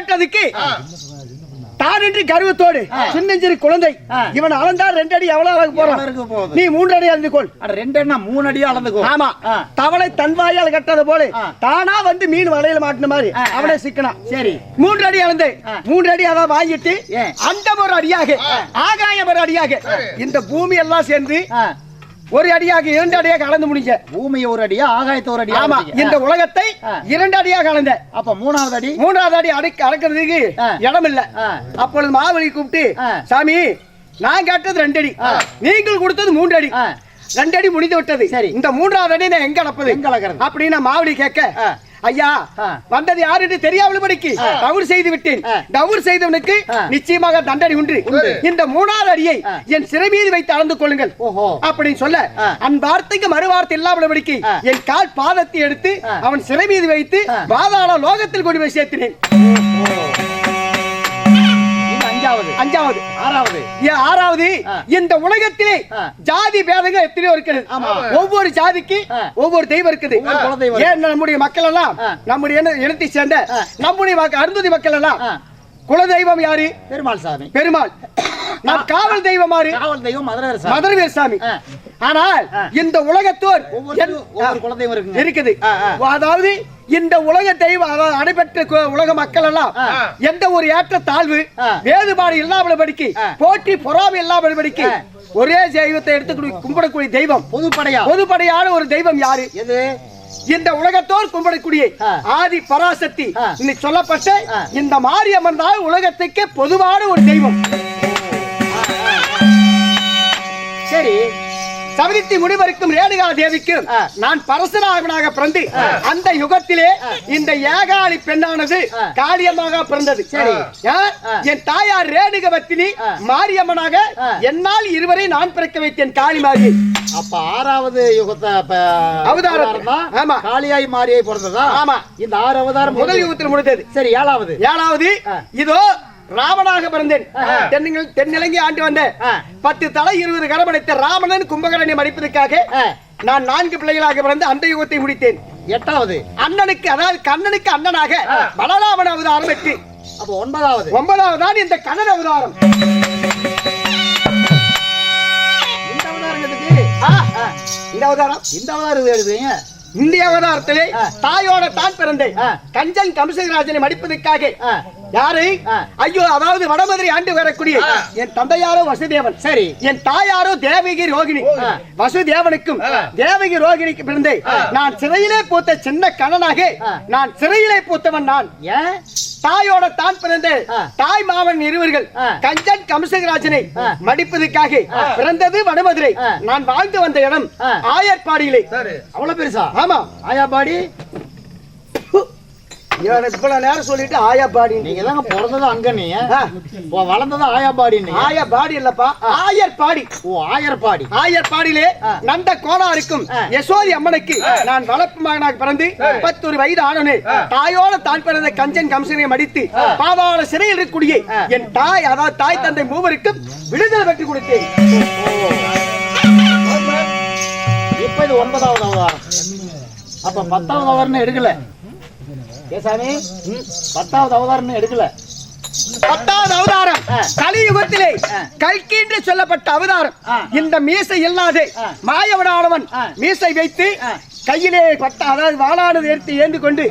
கட்டதுக்கு தானின்றி கருவத்தோடு சின்னஞ்சிறு குழந்தை. இவன் அளந்தா ரெண்டு அடி எவ்வளவு அளவுக்கு போறான்? நீ மூன்று அடி அளந்து கொள் அட ரெண்டு மூணு அடி அளந்துக்கோ ஆமா. தவளை தன்வாயால் கட்டது போல. தானா வந்து மீன் வலையில மாட்டின மாதிரி. அவனே சிக்கனா சரி. மூன்று அடி அளந்து. மூன்று அடி அதான் வாங்கிட்டு? அந்த ஒரு அடியாக ஆகாயம் ஒரு அடியாக இந்த பூமி எல்லாம் சேர்ந்து ஒரு அடியாக இரண்டு அடியாக அளந்து முடிஞ்ச பூமி ஒரு அடியா ஆகாயத்தை ஒரு அடியா ஆமா? இந்த உலகத்தை. இரண்டு அடியாக அளந்த அப்ப மூணாவது அடி மூன்றாவது அடி அடக்க அடக்கிறதுக்கு ஆ. இடம் இல்ல. அப்பொழுது மாவலி கூப்பிட்டு. சாமி நான் கேட்டது ரெண்டு அடி. நீங்கள் கொடுத்தது மூன்று அடி. ரெண்டு அடி முடிந்து விட்டது சரி. இந்த மூன்றாவது அடி நான் எங்க அளப்பது எங்க அளக்கிறது? அப்படின்னு மாவலி கேட்க. ஐயா. வந்தது யாருன்னு தெரியாமல் படிக்கு தவறு செய்து விட்டேன். தவறு செய்தவனுக்கு. நிச்சயமாக தண்டனை உண்டு இந்த மூணாவது அடியை. என் சிறை மீது வைத்து அளந்து கொள்ளுங்கள் அப்படின்னு சொல்ல. அந்த வார்த்தைக்கு மறு வார்த்தை இல்லாமல் படிக்கு ஆ. என் கால் பாதத்தை எடுத்து. அவன் சிறை மீது வைத்து. பாதாள லோகத்தில் கொண்டு போய் சேர்த்தினேன் அஞ்சாவது அஞ்சாவது ஆறாவது ஆறாவது. இந்த உலகத்திலே. ஜாதி பேதங்கள் எத்தனையோ இருக்கிறது. ஒவ்வொரு ஜாதிக்கு. ஒவ்வொரு தெய்வம் இருக்குது. ஏன் நம்முடைய மக்கள் எல்லாம். நம்முடைய இன- இனத்தை சேர்ந்த. நம்முடைய அருந்ததி மக்கள் எல்லாம் ஆ, குலதெய்வம் யாரு பெருமாள் சாமி பெருமாள் நம் காவல் தெய்வம் யாரு காவல் தெய்வம் மதுரை சாமி. ஆனால். இந்த உலகத்தோர் ஒவ்வொரு குலதெய்வம் இருக்குது. அதாவது இந்த உலக தெய்வம் நடைபெற்ற கு- உலக மக்கள் எல்லாம். எந்த ஒரு ஏற்ற தாழ்வு. வேறுபாடு இல்லாமல் படிக்கு ஆ. போட்டி பொறாமை இல்லாமல் படிக்கு ஆ. ஒரே தெய்வத்தை எடுத்து கும்பிடக்கூடிய தெய்வம் பொதுப்படையா பொதுப்படையான ஒரு தெய்வம் யாரு எது இந்த உலகத்தோர் கும்பிடக்கூடிய. ஆதி பராசக்தி. இன்னைக்கு சொல்லப்பட்ட. இந்த மாரியம்மன் தான் உலகத்துக்கு பொதுவான ஒரு தெய்வம் சரி சவிரித்தி முனிவருக்கும் ரேணுகா தேவிக்கும். நான் பரசுராமனாக பிறந்து அந்த யுகத்திலே இந்த ஏகாளி பெண்ணானது ஆ. காளியம்மாக பிறந்தது. என் தாயார் ரேணுகவத்தினி. மாரியம்மனாக. என்னால் இருவரை நான் பிறக்க வைத்தேன் காளி மாரி அப்ப ஆறாவது யுகத்தை அவதாரம். ஆமா. காளியாய் மாரியாய் பிறந்ததா ஆமா. இந்த ஆறு அவதாரம் முதல் யுகத்தில் முடிந்தது சரி ஏழாவது ஏழாவது. இதோ ராமனாக பிறந்தேன். தென்னில் தென்னிலங்கை ஆண்டு வந்த. பத்து தலை இருபது கரமடைத்த ராமணன் கும்பகரனை மடிப்பதற்காக நான் நான்கு பிள்ளைகளாக பிறந்து அந்த யுகத்தை முடித்தேன். எட்டாவது. அண்ணனுக்கு அதாவது கண்ணனுக்கு அண்ணனாக பலராமன் அவதாரம் எட்டு அப்ப ஒன்பதாவது. ஒன்பதாவது தான் இந்த கண்ணன் அவதாரம். இந்த அவதாரம். இந்த அவதாரம் இந்த அவதாரம் இந்திய அவதாரத்திலே ஆ. தாயோட தான் பிறந்தேன். கஞ்சன் கம்சராஜனை மடிப்பதற்காக. யாரை. ஐயோ அதாவது வடமதுரை ஆண்டு வரக்கூடிய என் தந்தையாரோ வசுதேவன். சரி. என் தாயாரோ தேவகி ரோகிணி. வசுதேவனுக்கும் தேவகி ரோகிணிக்கு பிறந்தேன் நான் சிறையிலே பூத்த சின்ன கண்ணனாக ஆ. நான் சிறையிலே பூத்தவன் நான். ஏன்? தாயோட தான் பிறந்த. தாய் மாமன் இருவர்கள். கஞ்சன் கம்சகராஜனை. மடிப்பதற்காக பிறந்தது வடமதுரை. நான் வாழ்ந்து வந்த இடம். ஆயர்பாடியிலே அவ்வளவு பெருசா ஆமா ஆயாபாடி இவனை இவ்வளவு நேரம் சொல்லிட்டு ஆயர்பாடி நீங்க தாங்க பிறந்தது அங்க நீ. வளர்ந்தது ஆயாபாடி நீ. ஆயர்பாடி இல்லப்பா. ஆயர்பாடி ஓ ஆயர்பாடி ஆயர்பாடியிலே ஆ. நந்த கோனாருக்கும் ஆ. யசோதி அம்மனுக்கு நான் வளர்ப்பு மகனாக பிறந்து பத்தொரு வயது ஆனனே தாயோட தான் பிறந்த கஞ்சன் கம்சனை மடித்து பாதாள சிறையில் இருக்கக்கூடிய. என் தாய் அதாவது தாய் தந்தை மூவருக்கும் விடுதலை பெற்று கொடுத்தேன். இப்ப இது ஒன்பதாவது அவதாரம். அப்ப பத்தாவது அவதாரம் எடுக்கல. ஏசாமி பத்தாவது அவதாரம் எடுக்கல பத்தாவது அவதாரம். கலியுகத்திலே. கல்கி என்று சொல்லப்பட்ட அவதாரம். இந்த மீசை இல்லாத. மாயவனானவன். மீசை வைத்து. கையிலே பட்ட அதாவது வாளானது எடுத்து ஏந்து கொண்டு.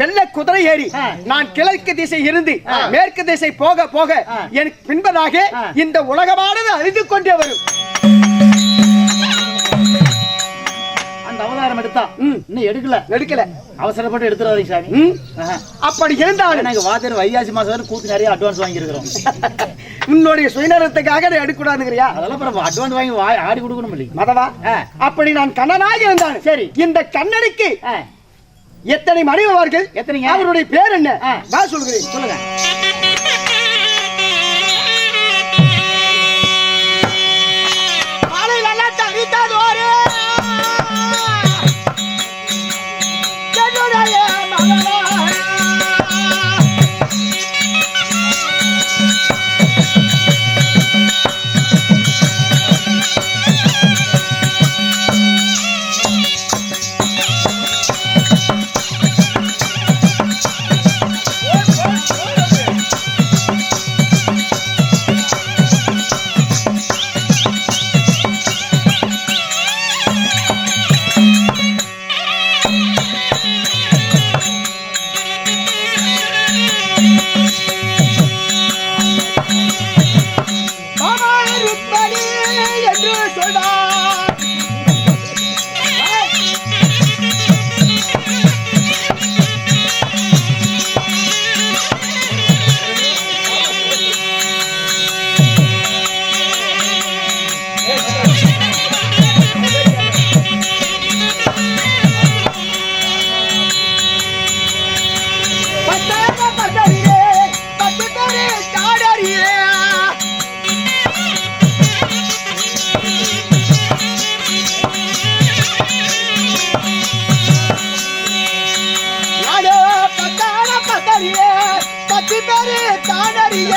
வெள்ளை குதிரை ஏறி. நான் கிழக்கு திசை இருந்து. மேற்கு திசை போக போக. எனக்கு பின்பதாக. இந்த உலகமானது அழிந்து கொண்டே வரும் அந்த அவதாரம் எடுத்தா. இன்னும் எடுக்கல. எடுக்கல. அவசரப்பட்டு எடுத்துறாரு சாமி. அப்படி இருந்தாலும் எனக்கு வாத்தியார் வைகாசி மாசம் வரை கூத்து நிறைய அட்வான்ஸ் வாங்கியிருக்கிறோம். உன்னுடைய சுயநலத்துக்காக அதை எடுக்கூடாதுங்கிறியா அதெல்லாம் அப்புறம் அட்வான்ஸ் வாங்கி வா- ஆடி கொடுக்கணும் இல்லைங்க மதவா. அப்படி நான் கண்ணனாக இருந்தான் சரி. இந்த கண்ணனுக்கு எத்தனை மனைவர்கள் எத்தனைங்க? அவருடைய பேர் என்ன. நான் சொல்கிறேன். சொல்லுங்க. பத்து பேரு தானறிய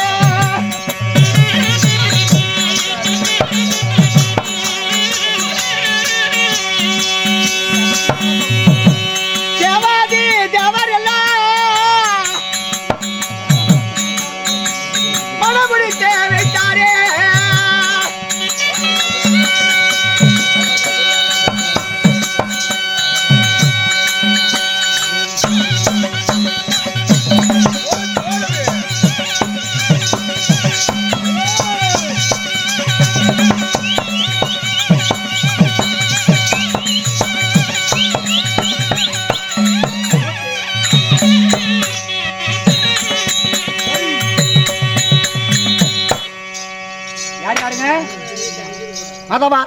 அதவா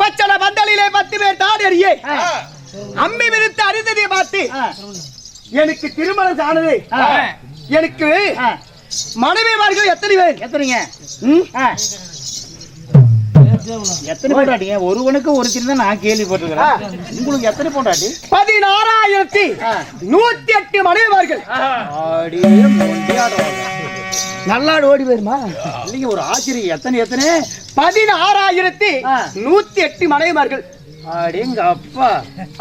பச்சள பந்தலிலே பத்து பேர் ஆ, அம்மி விரித்து அருந்ததை பார்த்து எனக்கு திருமணம் ஆனது எனக்கு ஆ. மனைவிமார்கள் எத்தனை பேர்? எத்தனைங்க. எத்தனை பொண்டாட்டிங்க? ஒருவனுக்கு ஒரு தான் நான் கேள்விப்பட்டிருக்கிறேன். உங்களுக்கு எத்தனை பொண்டாட்டி? பதினாறாயிரத்தி. நூத்தி எட்டு மனைவிமார்கள். ஆடியே மொண்டியாடுவாங்க. நல்லாடு ஓடி போயிருமா? இல்லைங்க ஒரு ஆச்சரியம் எத்தனை எத்தனை? பதினாறாயிரத்தி. நூத்தி எட்டு மனைவிமார்கள். அடேங்க அப்பா.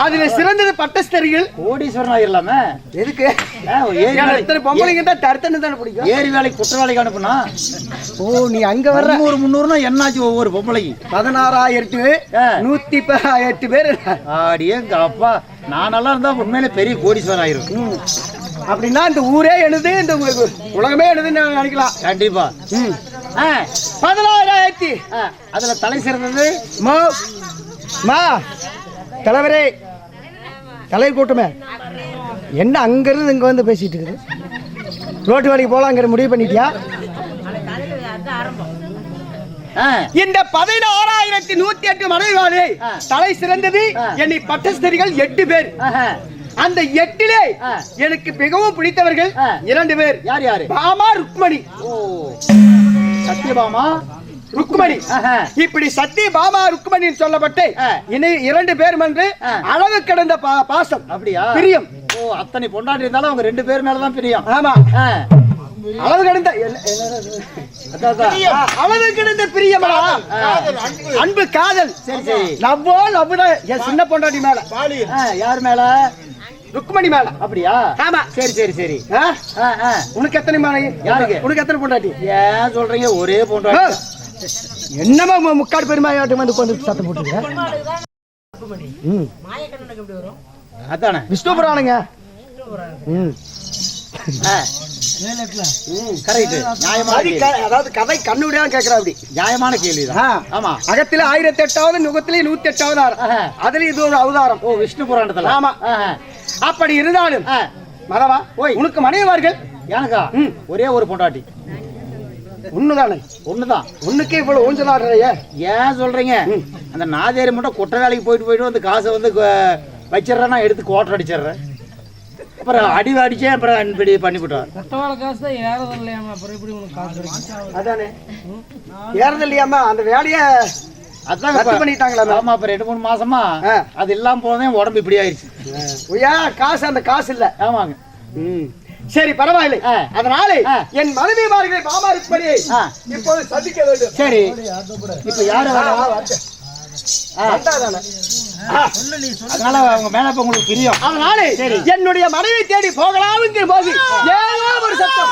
அதுல சிறந்தது பட்டஸ்தரிகள். கோடீஸ்வரன் ஆயிரலாமே? எதுக்கு? ஒரு இத்தனை பொம்பளைங்க தான் தடுத்தன்னு தானே பிடிக்கும்? ஏரி வேலைக்கு குற்றவாளிக்கு அனுப்புனா? ஓ நீ அங்க வர்ற. முந்நூறு முந்நூறுனா என்னாச்சு ஒவ்வொரு பொம்பளைக்கு? பதினாறாயிரத்தி. நூத்தி எட்டு பேர். ஆடியேங்க அப்பா. நான் நல்லா இருந்தா உண்மையிலே பெரிய கோடீஸ்வரன் ஆயிரும். அப்படின்னா இந்த ஊரே எழுது இந்த உலகமே எழுதுன்னு நினைக்கலாம். கண்டிப்பா. ம். ஆ, பதினாறாயிரத்தி. ஆ, அதுல தலை சிறந்தது மா மா தலைவரே. தலை கூட்டமே. என்ன அங்கிருந்து இங்க வந்து பேசிட்டு இருக்குது? ரோட்டு வேலைக்கு போலாங்கிற முடிவு பண்ணிட்டியா? ஆ, இந்த பதினாறாயிரத்தி நூத்தி எட்டு மனைவிவாளே ஆ. தலை சிறந்தது. என்னை பட்டஸ்தரிகள் எட்டு பேர். அந்த எட்டிலே. எனக்கு மிகவும் பிடித்தவர்கள். இரண்டு பேர். யார் யாரு? பாமா ருக்மணி. ஓ. சத்யபாமா ருக்மணி. இப்படி சத்திய பாமா ருக்மணி சொல்லப்பட்டு இரண்டு பேர் என்று. அளவு கடந்த பா- பாசம் அப்படியா? பிரியம். ஓ அத்தனை பொண்டாட்டி இருந்தாலும் அவங்க ரெண்டு பேர் மேலதான் பிரியம். ஆமா. அளவு கடந்த அளவு கடந்த பிரியமா அன்பு. காதல். சரி சரி. லவ்வோ லவ் தான் என் சின்ன பொண்டாட்டி மேல. யார் மேல? ருக்மணி மேல. அப்படியா? ஆமா. சரி சரி சரி. ஆ? ஆ, ஆ. உனக்கு எத்தனை மேல? யாருக்கு? உனக்கு எத்தனை பொண்டாட்டி? ஏன் சொல்றீங்க? ஒரே பொண்டாட்டி. என்னமா முக்காடு பெருமாயாட்டம் வந்து உட்காந்து சத்தம் போட்டுருக்க அதானே? விஷ்ணு புராணங்க ம். கேள்வி. அதாவது கதை கண்ணுடையான்னு கேட்கிறா அப்படி. நியாயமான கேள்விதான் ஆ. ஆமா. அகத்தில ஆயிரத்தி எட்டாவது நுகத்திலே நூத்தி எட்டாவது ஆறு. ஆஹா. அதுல இது ஒரு அவதாரம். ஓ விஷ்ணு புராணத்துல. ஆமா. ஆஹா. அப்படி இருந்தாலும் ஆ, மரவா ஓய். உனக்கு மனைவார்கள் எனக்கா ம். ஒரே ஒரு பொண்டாட்டி. ஒண்ணுதானே? ஒண்ணுதான். ஒண்ணுக்கே இவ்வளவு ஊஞ்சலாடுறைய ஏன் சொல்றீங்க? அந்த நாதேரி மட்டும் குட்டை வேலைக்கு போயிட்டு போயிட்டு வந்து காசை வந்து கு- வச்சிடுறேன் நான் எடுத்து கோட்டர் அடிச்சிடுறேன். அப்புறம் அடி அடிச்சேன் அப்புறம் இப்படி பண்ணிவிட்டார் கட்டவாள காசு தான் ஏறதும் இல்லையாமா அப்புறம் எப்படி உனக்கு காசு அதானே ஏறது இல்லையாமா அந்த வேலைய அதான் ரத்து இப்ப- பண்ணிட்டாங்களாமே. ஆமா இப்ப ரெண்டு மூணு மாசமா. அது இல்லாம போனதே உடம்பு இப்படி ஆயிடுச்சு ஐயா காசு அந்த காசு இல்ல ஆமாங்க ம். சரி பரவாயில்லை. அதனால ஆ. என் மனைவிமார்களை மாமா இருப்படி ஆ. இப்போது சந்திக்க வேண்டும் சரி இப்ப யாரு. வந்தாதானே? அதனால அவங்க மேல உங்களுக்கு பிரியம் அதனால என்னுடைய மனைவி தேடி போகலாம்ங்கிற போது ஏதோ ஒரு சத்தம்.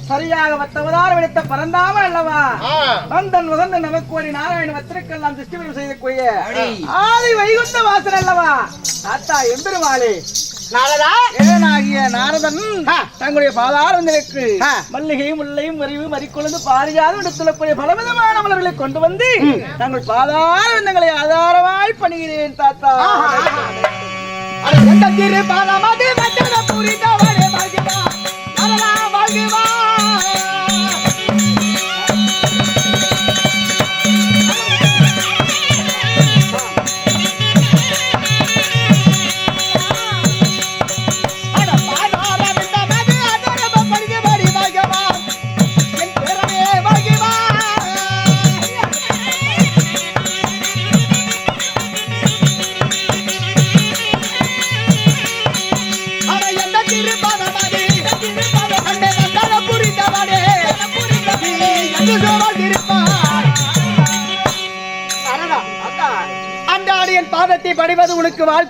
இப்படியாக வத்தவதாரம் எடுத்த பரந்தாம அல்லவா? வந்தன் வதந்த நமக்கோடி நாராயண வத்திரக்கெல்லாம் திருஷ்டிபுரம் செய்யக்கூடிய ஆதி வைகுந்த வாசன் அல்லவா? தாத்தா எம்பெருமாளே. நாளதா ஏனாகிய நாரதன் தங்களுடைய பாதாரங்களுக்கு. மல்லிகை முல்லையும் மறிவு மறிக்கொழுந்து பாரிஜாதம் எடுத்துள்ளக்கூடிய பலவிதமான மலர்களை கொண்டு வந்து தங்கள் பாதாரங்களை ஆதாரமாய் பணிகிறேன் தாத்தா. வாழ்கிறா நாளதா வாழ்கிறா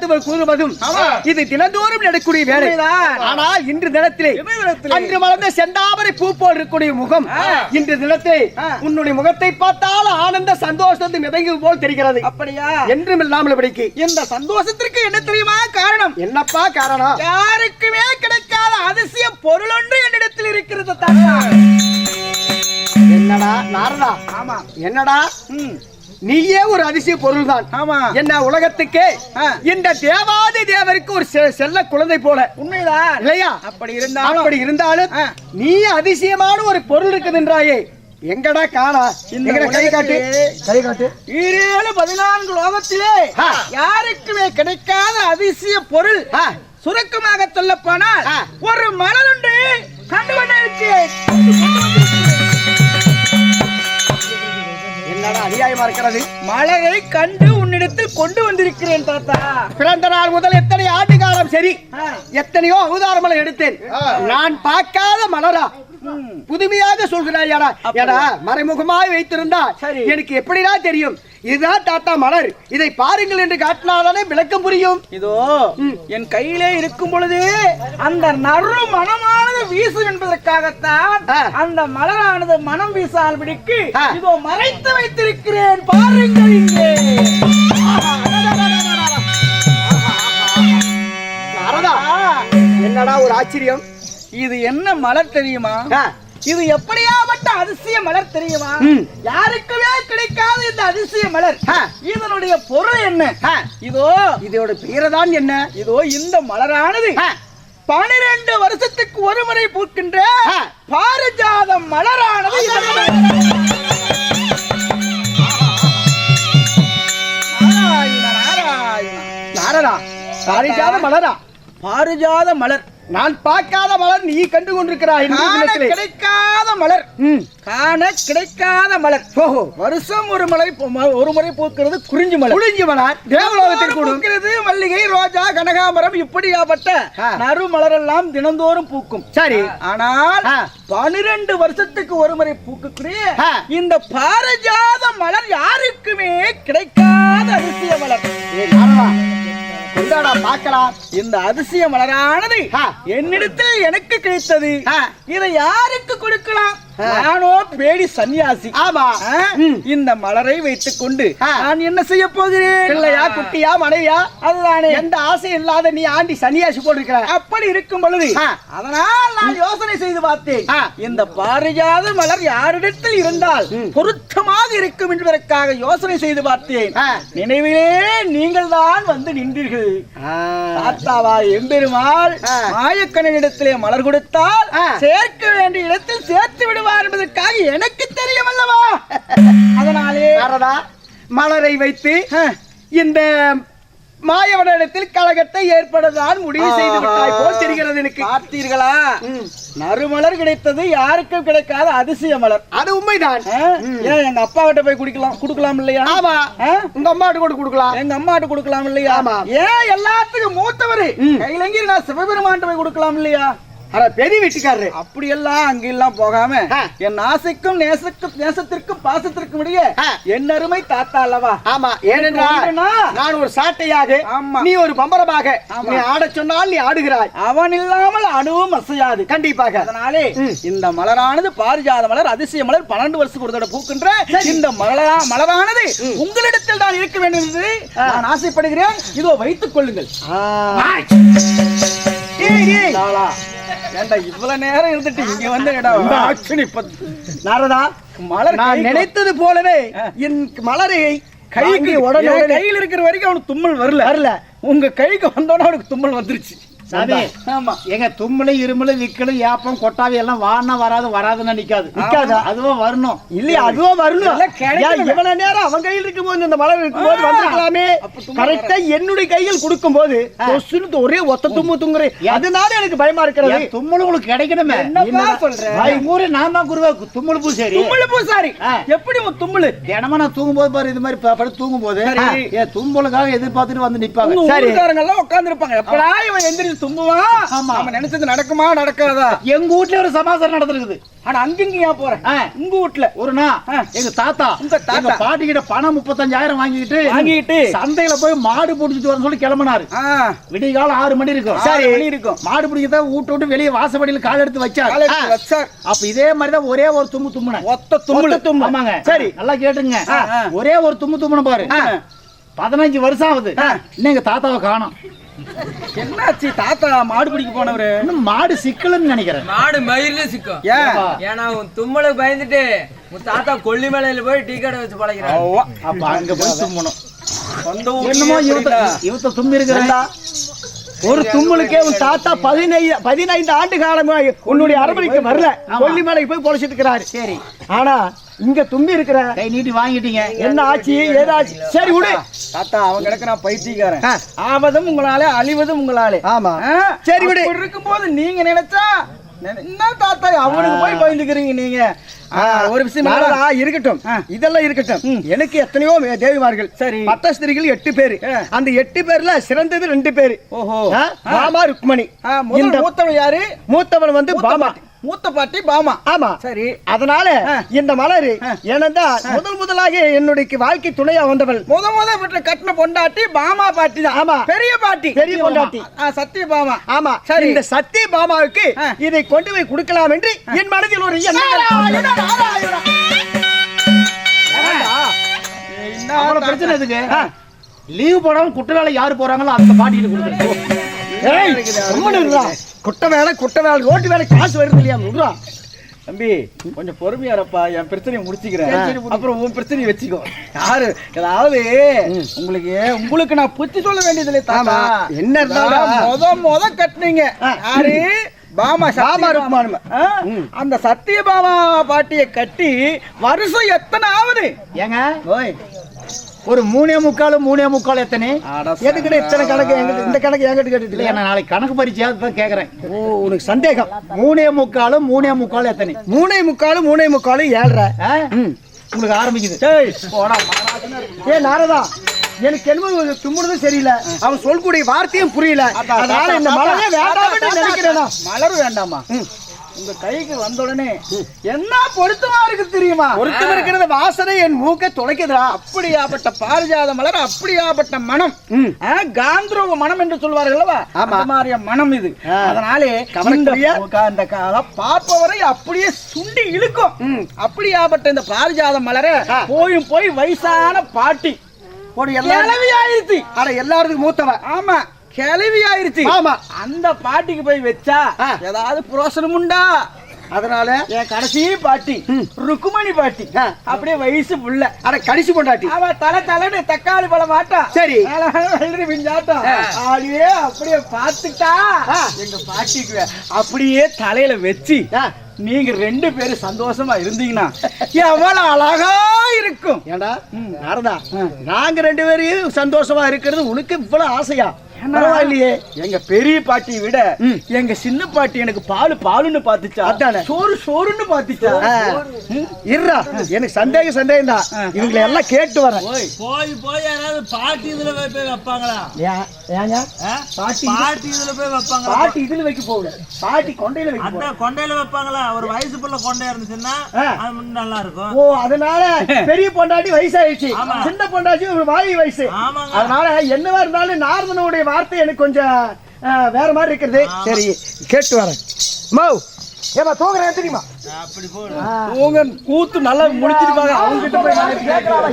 வாழ்த்துவல் கூறுவதும் இது தினந்தோறும் நடக்கூடிய வேலை. ஆனால் இன்று தினத்திலே. அன்று மலர்ந்த செந்தாமரை பூ போல் இருக்கக்கூடிய முகம் இன்று தினத்தை உன்னுடைய முகத்தை பார்த்தால் ஆனந்த சந்தோஷத்தை மிதங்கு போல் தெரிகிறது. அப்படியா? என்றும் இல்லாமல் இப்படிக்கு. இந்த சந்தோஷத்திற்கு என்ன தெரியுமா காரணம்? என்னப்பா காரணம்? யாருக்குமே கிடைக்காத அதிசய பொருள் ஒன்று என்னிடத்தில் இருக்கிறது என்னடா நாரதா? ஆமா. என்னடா? நீயே ஒரு அதிசய பொருள் தான் ஆமா. என்ன உலகத்துக்கே. இந்த தேவாதி தேவருக்கு ஒரு செல்ல குழந்தை போல. உண்மைதான் இல்லையா? அப்படி இருந்தாலும் அப்படி இருந்தாலும். நீ அதிசயமான ஒரு பொருள் இருக்குதுன்றாயே. எங்கடா காணா? இந்த கை காட்டு? கை காட்டு. ஈரேழு பதினான்கு லோகத்திலே. யாருக்குமே கிடைக்காத அதிசய பொருள். சுருக்கமாக சொல்ல போனால் ஆ. ஒரு மலர் உண்டு கண்டு கொண்டிருக்கு என்னடா அநியாயமா இருக்கிறது? மலரை கண்டு உன்னிடத்தில் கொண்டு வந்திருக்கிறேன் தாத்தா. பிறந்த நாள் முதல் எத்தனை ஆண்டு காலம் சரி. எத்தனையோ அவதாரமலை எடுத்தேன். நான் பார்க்காத மலரா? புதுமையாக சொல்கிறாயாடா ஏடா மறைமுகமாய் வைத்திருந்தா சரி. எனக்கு எப்படிடா தெரியும் இதுதான் தாத்தா மலர் இதை பாருங்கள் என்று காட்டினாதானே விளக்கம் புரியும் இதோ என் கையிலே இருக்கும் பொழுது அந்த நறு மனமானது வீசும் என்பதற்காகத்தான். அந்த மலரானது மனம் வீசால் பிடிக்கு. இதோ மறைத்து வைத்திருக்கிறேன் பாருங்கள் இங்கே என்னடா ஒரு ஆச்சரியம் இது என்ன மலர் தெரியுமா? இது எப்படியாப்பட்ட அதிசய மலர் தெரியுமா. யாருக்குமே கிடைக்காத இந்த அதிசய மலர். இதனுடைய பொருள் என்ன? இதோ இதோட பேரதான் என்ன? இதோ இந்த மலரானது. பனிரெண்டு வருஷத்துக்கு ஒரு முறை பூக்கின்ற. பாரிஜாத மலரானது. நாரதா பாரிஜாத மலரா? பாரிஜாத மலர். நான் பார்க்காத மலர் நீ கண்டு கொண்டிருக்கிறாய். கிடைக்காத மலர். காண கிடைக்காத மலர் ஓஹோ வருஷம் ஒரு மலை ஒரு முறை பூக்கிறது குறிஞ்சி மலர் புளிஞ்சு மலர் தேவலோகத்தில் பூக்கிறது மல்லிகை ரோஜா கனகாமரம் இப்படியாப்பட்ட. நறு மலர் எல்லாம் தினந்தோறும் பூக்கும் சரி ஆனால். பனிரெண்டு வருஷத்துக்கு ஒரு முறை பூக்கக்கூடிய. இந்த பாரிஜாத மலர் யாருக்குமே கிடைக்காத அதிசய மலர் கொண்டாடா பார்க்கலாம் இந்த அதிசய மலரானது. என்னிடத்தில் எனக்கு கிடைத்தது. இதை யாருக்கு கொடுக்கலாம். நானோ பேடி சன்னியாசி. ஆமா. இந்த மலரை வைத்துக் கொண்டு. நான் என்ன செய்ய போகிறேன்? பிள்ளையா குட்டியா மனைவியா? அதுதானே. எந்த ஆசை இல்லாத நீ ஆண்டி சன்னியாசி போட்டிருக்கிற. அப்படி இருக்கும் பொழுது. அதனால் நான் யோசனை செய்து பார்த்தேன். இந்த பாரிஜாத மலர் யாரிடத்தில் இருந்தால் பொருத்தமாக இருக்கும் என்பதற்காக யோசனை செய்து பார்த்தேன். நினைவிலே நீங்கள் தான் வந்து நின்றீர்கள். தாத்தாவா எம்பெருமாள் ஆ. மாயக்கண்ணனிடத்திலே மலர் கொடுத்தால். சேர்க்க வேண்டிய இடத்தில் சேர்த்து விடுவார். என்பதற்காக எனக்கு தெரியும் அல்லவா அதனாலே மலரை வைத்து. இந்த மாயவனிடத்தில் கழகத்தை ஏற்படுதான் முடிவு செய்து விட்டாய் போல் தெரிகிறது எனக்கு. பார்த்தீர்களா. நறுமலர் கிடைத்தது யாருக்கும் கிடைக்காத அதிசய மலர். அது உண்மைதான்? ஏன் எங்க அப்பா கிட்ட போய் குடிக்கலாம் குடுக்கலாம் இல்லையா? ஆமா? உங்க அம்மாட்டு கூட கொடுக்கலாம். எங்க அம்மாட்ட கொடுக்கலாம் இல்லையா? ஆமா. ஏன் எல்லாத்துக்கும் மூத்தவரு? கையிலங்கி நான் சிவபெருமான்ட்ட போய் கொடுக்கலாம் இல்லையா? அட பெரிய வீட்டுக்காரரு. அப்படியெல்லாம் அங்கெல்லாம் போகாம. என் ஆசைக்கும் நேசக்கும் நேசத்திற்கும் பாசத்திற்கும் இடையே. என் அருமை தாத்தா அல்லவா? ஆமா. ஏனென்றால்? நான் ஒரு சாட்டையாக. நீ ஒரு பம்பரமாக. நீ ஆடச் சொன்னால் நீ ஆடுகிறாய். அவன் இல்லாமல் அணுவும் அசையாது. கண்டிப்பாக. அதனாலே. இந்த மலரானது பாரிஜாத மலர் அதிசய மலர் பன்னெண்டு வருஷத்துக்கு ஒரு தடவை பூக்கின்ற இந்த மலரா மலரானது உங்களிடத்தில் தான் இருக்க வேண்டும் என்று நான் ஆசைப்படுகிறேன். இதோ வைத்துக் கொள்ளுங்கள். ஏண்டா இவ்வளவு நேரம் இருந்துட்டு இங்க வந்து ஆக்ஷன் இப்ப நாரதா மலர் நான் நினைத்தது போலவே என் மலரை கைக்கு உடனே கையில் இருக்கிற வரைக்கும் அவனுக்கு தும்மல் வரல. வரல. உங்க கைக்கு வந்தோட அவனுக்கு தும்மல் வந்துருச்சு. சாமி ஆமா. எங்க தும்முல இருமலு விக்கலு ஏப்பம் கொட்டாவி எல்லாம் வானா வராது வராதுன்னு நிக்காது. நிக்காதா? அதுவும் வரணும். இல்லையா அதுவும் வரணும். இவ்வளவு நேரம் அவன் கையில் இருக்கும்போது இந்த மலர். வந்திருக்கலாமே. கரெக்டா என்னுடைய கையில் கொடுக்கும்போது கொசுன்னு ஒரே ஒத்த தும்மு துங்குறேன் அதனால எனக்கு பயமா இருக்கிறது. தும்முல் உங்களுக்கு கிடைக்கணுமே? ஊரு நான் தான் குருவா தும்முல் பூசேரி. தும்மல் பூசாரி. எப்படி உன் தும்மல்? தினமும் நான் தூங்கும் போது பாரு இது மாதிரி படுத்து தூங்கும் போது தும்பலுக்காக எதிர்பார்த்துட்டு வந்து நிப்பாங்க. சரி. உட்கார்ந்து இருப்பாங்க எப்படா இவன் எந்திரிச்சு தும்புவான் ஆமா. நம்ம நினைச்சது நடக்குமா நடக்காதா? எங்க வீட்ல ஒரு சமாசாரம் நடந்திருக்குது. ஆனா அங்கிங்க ஏன் போறேன். உங்க வீட்டுல ஒரு ஆ. எங்க தாத்தா. உங்க தாத்தா. பாட்டி கிட்ட பணம் முப்பத்தஞ்சாயிரம் வாங்கிட்டு வாங்கிட்டு. சந்தையில போய் மாடு பிடிச்சிட்டு வரணும் சொல்லி கிளம்பினாரு. விடிய காலம் ஆறு மணி இருக்கும். சரி மணி இருக்கும். மாடு பிடிக்கதான் வீட்டு விட்டு வெளியே வாசப்படியில கால் எடுத்து வச்சாரு. அப்ப இதே மாதிரி தான் ஒரே ஒரு தும்மு தும்முனேன் ஒத்த ஒத்த தும்மல். ஆமாங்க. சரி. நல்லா கேட்டுங்க. ஒரே ஒரு தும்மு தும்முன பாரு. பதினஞ்சு வருஷம் ஆகுது. இன்னும் எங்க தாத்தாவை காணோம். என்னாச்சு? தாத்தா மாடு பிடிக்க போனவரு. இன்னும் மாடு சிக்கலன்னு நினைக்கிறேன். மாடு மயில சிக்கும். ஏன்? ஏன்னா உன் தும்மலுக்கு பயந்துட்டு உன் தாத்தா கொல்லிமலையில போய் டீ கடை வச்சு பழகிறான். அப்ப அங்க போய் தும்மணும். சொந்த என்னமோ இவத்த. இவத்த தும்பி இருக்கிறா ஒரு தும்முலுக்கே உன் தாத்தா பதினைந்து பதினைந்து ஆண்டு காலமாக உன்னுடைய அரபணிக்கு வரல. கொல்லிமலைக்கு போய் பொழைச்சிட்டு இருக்கிறாரு சரி. ஆனா இங்க தும்பி இருக்கிற கை நீட்டி வாங்கிட்டீங்க. என்ன ஆச்சு? ஏதாச்சு சரி விடு. தாத்தா அவன் கிடக்குறான் பைத்தியக்காரன். ஆவதும் உங்களாலே அழிவதும் உங்களாலே. ஆமா? சரி விடு. இருக்கும்போது நீங்க நினைச்சா நினை- என்ன தாத்தா அவனுக்கு போய் பயந்துக்கிறீங்க நீங்க? ஒரு விஷயம்? இருக்கட்டும். இதெல்லாம் இருக்கட்டும். எனக்கு எத்தனையோ தேவிமார்கள். சரி. பத்தஸ்திரிகள் எட்டு பேரு. அந்த எட்டு பேர்ல சிறந்தது ரெண்டு பேரு. ஓஹோ. பாமா ருக்மணி. மூத்தவன் யாரு? மூத்தவன் வந்து பாமா. மூத்த பாட்டி பாமா. ஆமா. சரி. அதனால. இந்த மலர் ஏனென்றால் முதல் முதலாக என்னுடைய வாழ்க்கை துணையா வந்தவள். முத முத வீட்டுல கட்டின பொண்டாட்டி பாமா பாட்டி தான். ஆமா. பெரிய பாட்டி. பெரிய பொண்டாட்டி. சத்திய பாமா. ஆமா. சரி. இந்த சத்திய பாமாவுக்கு. இதை கொண்டு போய் கொடுக்கலாம் என்று என் மனதில் ஒரு என்ன பிரச்சனை எதுக்கு? லீவ் போடாம குற்றவாளி யாரு போறாங்களோ அந்த பாட்டிட்டு கொடுத்துருக்கோம். குட்டை வேலை குட்டை வேலை ரோட்டு வேலை காசு வருது இல்லையா விடுறா தம்பி கொஞ்சம் பொறுமையா இருப்பா என் பிரச்சனையை முடிச்சுக்கிறேன். அப்புறம் உன் பிரச்சனையை வச்சுக்கோ. யாரு? ஏதாவது உங்களுக்கு உங்களுக்கு நான் புத்தி சொல்ல வேண்டியது இல்லை ஆமா. என்ன இருந்தாலும். முத முத கட்டுனீங்க. யாரு? பாமா பாமா பாமா. ருக்மானும. இருக்குமானு அந்த சத்தியபாமா பாட்டிய கட்டி வருஷம் எத்தனை ஆகுது ஏங்க? ஓய். ஒரு மூணே முக்கால் மூணே முக்கால் எத்தனை? எதுக்கிட்ட இத்தனை கணக்கு எங்கிட்ட இந்த கணக்கு என்கிட்ட கேட்டுட்டு இல்லையா நான் நாளைக்கு கணக்கு பரிச்சையாவது தான் கேட்கறேன் ஓ உனக்கு சந்தேகம். மூணே முக்கால் மூணே முக்கால் எத்தனை? மூணே முக்காலும் மூணே முக்காலும் ஏழ்ற ஆ? உங்களுக்கு ஆரம்பிக்குது. ஏய் ஏ நாரதா எனக்கு என்னமோ தும்முனதும் சரியில்லை. அவன் சொல்லக்கூடிய வார்த்தையும் புரியல. அதனால இந்த மலையே வேண்டாம் நினைக்கிறேனா? மலர் வேண்டாமா? உங்க கைக்கு வந்த உடனே என்ன பொருத்தமா இருக்கு தெரியுமா? ஒருத்தம் இருக்கிறத வாசனை என் மூக்கை துளைக்குதுடா அப்படியாப்பட்ட பாரிஜாத மலர் அப்படியாப்பட்ட மனம். ஆ, காந்தரூப மனம் என்று சொல்வார்கள் அல்லவா. அந்த மாதிரியா மனம் இது. அதனாலே அதாவது பார்ப்பவரை அப்படியே சுண்டி இழுக்கும். அப்படியாப்பட்ட இந்த பாரிஜாத மலரை போயும் போய் வயசான பாட்டி. ஒரு எல்லாரும் கிளவி ஆயிருச்சு அட எல்லாருக்கும் மூத்தவன். ஆமா. கிளவி ஆயிருச்சு ஆமா. அந்த பாட்டிக்கு போய் வச்சா. ஏதாவது புரோசனம் உண்டா? அதனால என் கடைசி பாட்டி ருக்குமணி பாட்டி. அப்படியே வயசு புள்ள. அட கடிச்சு கொண்டாட்டி அவ தலை தலைன்னு தக்காளி பழம் மாட்டா. சரி. பிஞ்சாட்டம் அப்படியே அப்படியே பார்த்துட்டா. எங்க பாட்டிக்கு அப்படியே தலையில வச்சு. நீங்க ரெண்டு பேரும் சந்தோஷமா இருந்தீங்கன்னா எவ்வளவு அழகா இருக்கும். ஏண்டா? நாரதா நாங்க ரெண்டு பேரும் சந்தோஷமா இருக்கிறது உனக்கு இவ்வளவு ஆசையா? பரவாயில்லையே. எங்க பெரிய பாட்டியை விட. எங்க சின்ன பாட்டி எனக்கு பால் பாலுன்னு பாத்துச்சா அதானே. சோறு சோறுன்னு பாத்துச்சா ஆ. இருடா எனக்கு சந்தேகம் சந்தேகம் தான் இவங்களை எல்லாம் கேட்டு வரேன். போய் போய் யாராவது பாட்டி இதுல போய் வைப்பாங்களா? ஏங்க? பாட்டி பாட்டி இதுல போய் வைப்பாங்களா? பாட்டி இதுல வைக்க போகல. பாட்டி கொண்டையில வைக்க கொண்டையில வைப்பாங்களா? ஒரு வயசு புள்ள கொண்டையா இருந்துச்சுன்னா. அது நல்லா இருக்கும் ஓ அதனால பெரிய பொண்டாட்டி வயசாயிடுச்சு. ஆமா. சின்ன பொண்டாட்டி ஒரு வாய் வயசு. அதனால என்னவா இருந்தாலும் நாரதனுடைய வார்த்தை எனக்கு கொஞ்சம் வேற மாதிரி இருக்கிறது. சரி கேட்டு வரேன். மௌ ஏமா தூங்குறேன் தெரியுமா? அப்படி கூத்து நல்லா முடிச்சிருப்பாங்க. அவங்க கிட்ட போய் கேட்கலாம்.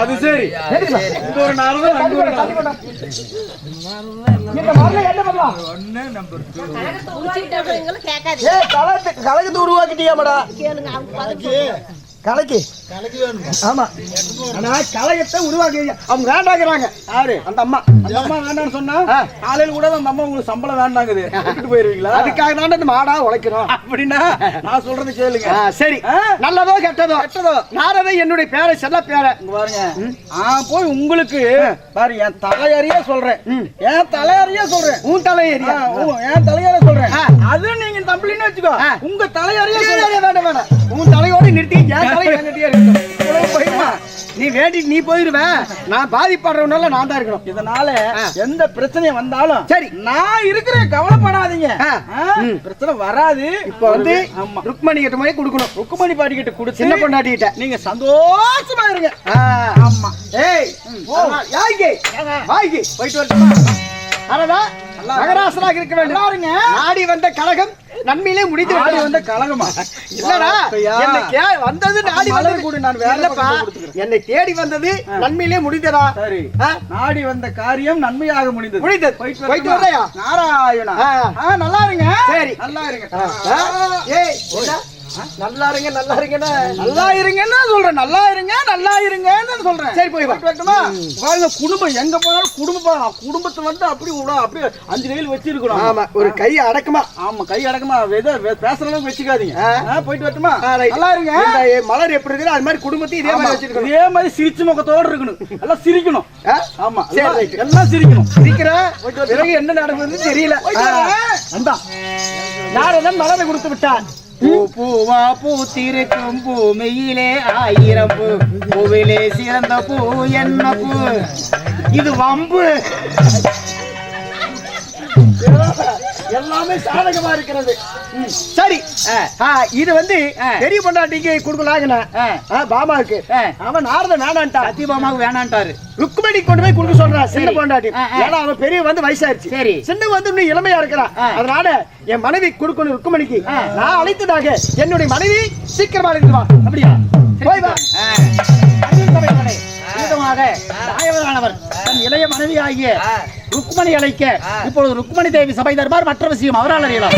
அது சரி. ஒரு நாள் தான் அங்க கலக்கு. கலக்கி ஆமா. ஆனா கலகத்தை உருவாக்கி அவங்க வேண்டாங்கிறாங்க. யாரு? அந்த அம்மா. அந்த அம்மா வேண்டாம்னு சொன்னா. காலையில கூட அந்த அம்மா உங்களுக்கு சம்பளம் வேண்டாங்குது. விட்டுட்டு போயிருவீங்களா? அதுக்காக தான் இந்த மாடா உழைக்கிறோம். அப்படின்னா நான் சொல்றது கேளுங்க. சரி? நல்லதோ கெட்டதோ? கெட்டதோ? நாரதை என்னுடைய பேரை செல்ல பேரை. பாருங்க. நான் போய் உங்களுக்கு பாரு என் தலையறிய சொல்றேன். என் தலையறிய சொல்றேன். உன் உ- என் தலையற சொல்றேன். அது நீங்க தம்பிலின்னு வச்சுக்கோ. உங்க தலையறிய வேண்டாம் வேண்டாம். உன் தலையோடு நிறுத்தி என் தலை இவ்வளவு போயிருமா நீ வேண்டி நீ போயிருவ. நான் பாதிப்படுறவனால நான் தான் இருக்கணும். இதனால. எந்த பிரச்சனையும் வந்தாலும் சரி. நான் இருக்கிறேன் கவலைப்படாதீங்க. பிரச்சனை வராது. இப்போ வந்து ருக்மணி கிட்ட போய் கொடுக்கணும். ருக்குமணி பாட்டி கிட்ட கொடுத்து சின்ன பொண்டாட்டிகிட்ட. நீங்க சந்தோஷமா இருங்க. ஆமா. ஏய் ஓ யாய்க்கு வாய்க்கு போயிட்டு வரட்டுமா? அரதா மகராசனாக இருக்க வேண்டும் நாடி வந்த கழகம் நன்மையிலே ஆடி விட்டது. வந்த கழகமா இல்லடா? என்னை கே- வந்தது நாடி வந்தது கூடு நான் கொடுத்துக்கிறேன். என்னை தேடி வந்தது நன்மையிலே முடிந்ததா சரி? நாடி வந்த காரியம் நன்மையாக முடிந்தது முடிந்தது. போயிட்டு? வர்றியா? நாராயணா நல்லா இருங்க சரி. நல்லா இருங்க? ஏய்? நல்லா இருங்க நல்லா இருங்கன்னு நல்லா இருங்கன்னு சொல்றேன். நல்லா இருங்க நல்லா இருங்கன்னு சொல்றேன். சரி, போய் வா. போயிட்டு வரட்டுமா? பாருங்க குடும்பம் எங்க போனாலும் குடும்பம் குடும்பத்தை வந்து அப்படி விட அப்படியே அஞ்சு கையில் வச்சிருக்கணும். ஆமா ஒரு கை அடக்கமா. ஆமா கை அடக்கமா. எதோ பேசுற அளவுக்கு வச்சுக்காதீங்க. போயிட்டு வரட்டுமா. நல்லா இருங்க. மலர் எப்படி இருக்குது அது மாதிரி குடும்பத்தையும் இதே. மாதிரி வச்சிருக்கணும். இதே மாதிரி சிரிச்சு முகத்தோட இருக்கணும். எல்லாம் சிரிக்கணும்? ஆமா எல்லாம் சிரிக்கணும். பிறகு என்ன நடக்குதுன்னு தெரியல. வந்தா. யாரெல்லாம் மலரை கொடுத்து விட்டான்? பூ பூவா பூத்திருக்கும் பூமியிலே ஆயிரம் பூ. பூவிலே சிறந்த பூ என்ன பூ? இது வம்பு. எல்லாமே சாதகமா இருக்கிறது. சரி. இது வந்து பெரிய பொண்டாட்டிக்கு கொடுக்கலாங்கண்ணா. பாமாவுக்கு. அவன் நாரத வேணான்ட்டான். சத்தியபாமாவுக்கு வேணான்ட்டாரு. ருக்குமணி கொண்டு போய் கொடுக்க சொல்றான் சின்ன. பொண்டாட்டி. ஏன்னா அவன் பெரிய வந்து வயசாயிருச்சு. சரி. சின்ன வந்து இன்னும் இளமையா இருக்கிறான். அதனால என் மனைவி கொடுக்கணும் ருக்குமணிக்கு. நான் அழைத்ததாக என்னுடைய மனைவி சீக்கிரமா அழைத்து வா. அப்படியா? போய் வா விதமாக தாயவரானவர் தன் இளைய மனைவி ஆகிய ருக்மணி அழைக்க இப்பொழுது ருக்மணி தேவி சபை தர்பார் மற்ற விஷயம் அவரால் அறியலாம்.